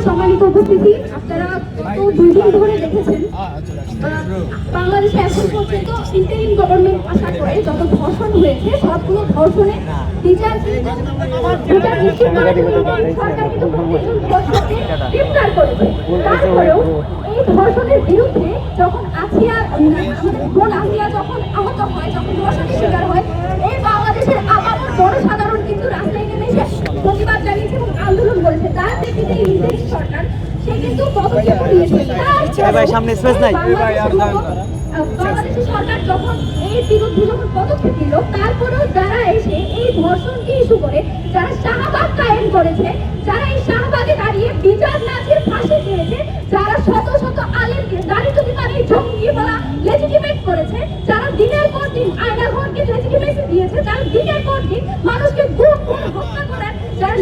সম্মানিত উপস্থিতি আপনারা তো দুই দিন ধরে দেখেছেন আহ, বাংলাদেশে এখন পর্যন্ত ইন্টারিম গভর্নমেন্ট আসার পরে যত ধর্ষণ হয়েছে সবগুলো ধর্ষণে বিচার বিচার নিশ্চিত করার জন্য সরকার কিন্তু প্রত্যেকজন গ্রেপ্তার করেছে তারপরেও এই ধর্ষণের বিরুদ্ধে যখন আসিয়া বোন আসিয়া যখন আহত হয় যখন ধর্ষণের শিকার হয় এই বাংলাদেশের আপামর জনসাধারণ কিন্তু রাস্তায় নেমে এসে প্রতিবাদ জানিয়েছে এবং আন্দোলন করেছে তার প্রেক্ষিতে এই ইংরেজ সরকার সে কিন্তু পদক্ষেপ নিয়েছে এ ভাই, সামনে space নাই। সরকার যখন এই বিরুদ্ধে যখন পদক্ষেপ নিল তারপরেও যারা এসে এই ধর্ষণকে ইস্যু করে যারা শাহবাগ কায়েম করেছে যারা এই শাহবাগে দাঁড়িয়ে বিচার নাচের ফাঁসি দিয়েছে যারা শত শত আলেমকে দাঁড়িয়ে যদি তার এই জঙ্গি বলা লেজিটিমেট করেছে যারা দিনের পর দিন আয়নাঘরকে লেজিটিমেসি দিয়েছে যারা দিনের পর দিন মানুষকে গুম হত্যা করার যারা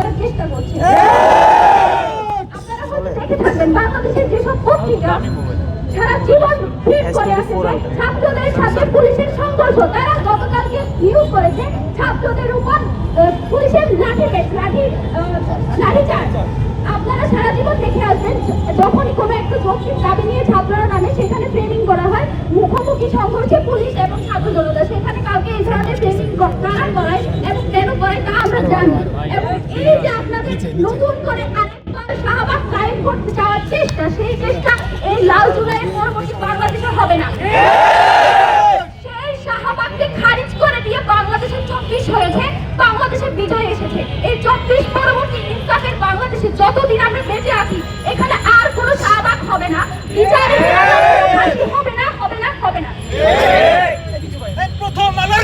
করার চেষ্টা করছে। আপনারা হয়তো দেখে থাকবেন বাংলাদেশের যেসব পত্রিকা সারা জীবন ফিট করে আছে ছাত্রদের সাথে পুলিশের সংঘর্ষ তারা গতকালকে নিউজ করেছে ছাত্রদের উপর পুলিশের লাঠি লাঠি লাঠি চার্জ। আপনারা সারা জীবন দেখে আসবেন যখনই কোনো একটা যৌক্তিক দাবি নিয়ে ছাত্ররা নামে সেখানে নতুন করে আরেকবার শাহবাগ কায়েম করতে চাওয়ার চেষ্টা সেই চেষ্টা এই লাল জুলাইয়ের পরবর্তী বাংলাদেশে হবে না। সেই শাহবাগকে খারিজ করে দিয়ে বাংলাদেশের চব্বিশ হয়েছে বাংলাদেশের বিজয় এসেছে। এই চব্বিশ পরবর্তী ইনসাফের বাংলাদেশে যতদিন আমরা বেঁচে আছি এখানে আর কোনো শাহবাগ হবে না। বিচারে হবে না হবে না হবে না।